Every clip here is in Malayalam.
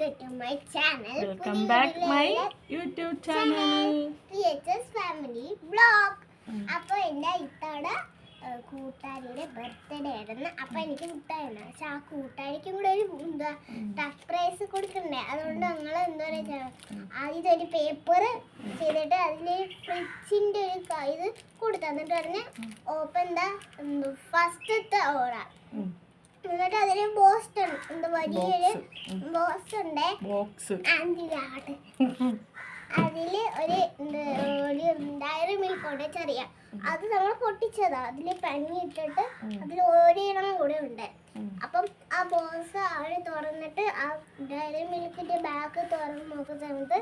Welcome back my YouTube channel family blog അപ്പൊ എന്റെ ഇത്തവണ ഏഹ്, കൂട്ടുകാരിയുടെ ബർത്ത്ഡേ ആയിരുന്നു. അപ്പൊ എനിക്ക് മുട്ടായിരുന്നു പക്ഷെ ആ കൂട്ടുകാരിക്കും കൂടെ ഒരു എന്താ സർപ്രൈസ് കൊടുക്കണ്ടേ അതുകൊണ്ട് ഞങ്ങൾ എന്താ പറയാ ആദ്യത്തെ ഒരു പേപ്പർ ചെയ്തിട്ട് അതിൽ ഫ്രിഡ്ജിന്റെ ഒരു ഇത് കൊടുത്തു എന്നിട്ട് പറഞ്ഞ് ഓപ്പൺ എന്താ ഫസ്റ്റത്തെ ഓറ എന്നിട്ട് അതിന് ബോക്സ് ഉണ്ട്. വലിയൊരു ബോക്സ് ഉണ്ട്. ബോക്സ് ആന്റിലാട്ട് അതിൽ ഒരു ഒരു ഡയറി മിൽക്ക് ഉണ്ട് ചെറിയ. അത് നമ്മൾ പൊട്ടിച്ചതാ. അതിൽ പനി ഇട്ടിട്ട് അതിൽ ഒരെണ്ണം കൂടെ ഉണ്ട്. അപ്പം ആ ബോക്സ് അവർ തുറന്നിട്ട് ആ ഡയറി മിൽക്കിന്റെ ബാഗ് തുറന്ന് നോക്കുന്ന സമയത്ത്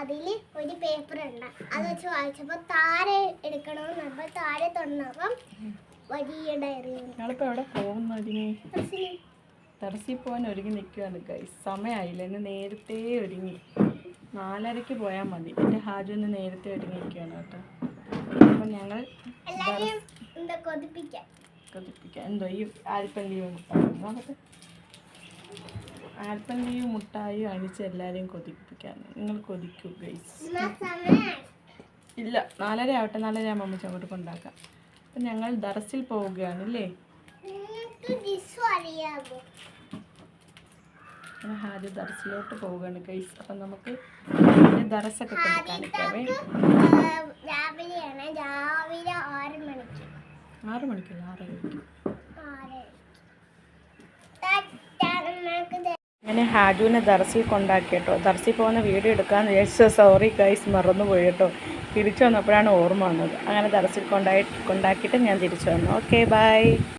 അതിൽ ഒരു പേപ്പർ ഉണ്ട്. അത് വെച്ച് വായിച്ചപ്പോ താരെ എടുക്കണമെന്ന്. പറഞ്ഞപ്പോൾ താരെ തുറന്നപ്പം വലിയ ഡയറി. ഞങ്ങളിപ്പോ എവിടെ പോകുന്നു ഒരുങ്ങി ടെറസിൽ പോകാൻ ഒരുങ്ങി നിൽക്കുകയാണ് ഗൈസ് സമയമായില്ല ഇന്ന് നേരത്തെ ഒരുങ്ങി. നാലരയ്ക്ക് പോയാൽ മതി. എന്റെ ഹാജു ഇന്ന് നേരത്തെ ഒരുങ്ങിയിരിക്കുകയാണ് കേട്ടോ. അപ്പം ഞങ്ങൾ കൊതിപ്പിക്കാം കൊതിപ്പിക്കാം എന്തോ ഈ ആൽപ്പൻ ലീവ് മുട്ടായി. ലീവ് മുട്ടായി അണിച്ച് എല്ലാവരെയും കൊതിപ്പിക്കാൻ. നിങ്ങൾ കൊതിക്കൂ ഗൈസ് എന്നാ ഇല്ല. നാലര ആവട്ടെ. നാലര ആകുമ്പോൾ അമ്മച്ചി അങ്ങോട്ട് കൊണ്ടാക്കാം. അപ്പം ഞങ്ങൾ ദറസിൽ പോവുകയാണ് അല്ലേ ഹാജ് ദറസിലോട്ട് പോവുകയാണ് ഗൈസ് അപ്പം നമുക്ക് ദറസൊക്കെ കൊണ്ട് കാണിക്കാവേ ആഹ് രാവിലെയാണ്. രാവിലെ ആറ് മണിക്ക്. ആറ് മണിക്കല്ല ആറ് തട്ടാമ്മക്ക് അങ്ങനെ ഹാജുവിനെ ദർസിൽ കൊണ്ടാക്കി കേട്ടോ ദർസിൽ പോകുന്ന വീഡിയോ എടുക്കാമെന്ന് വിചാരിച്ചു സോറി ഗൈസ് മറന്നുപോയി കേട്ടോ. തിരിച്ചു വന്നപ്പോഴാണ് ഓർമ്മ വന്നത്. അങ്ങനെ ദർസിൽ കൊണ്ടായി കൊണ്ടാക്കിയിട്ട് ഞാൻ തിരിച്ചു വന്നു. Okay bye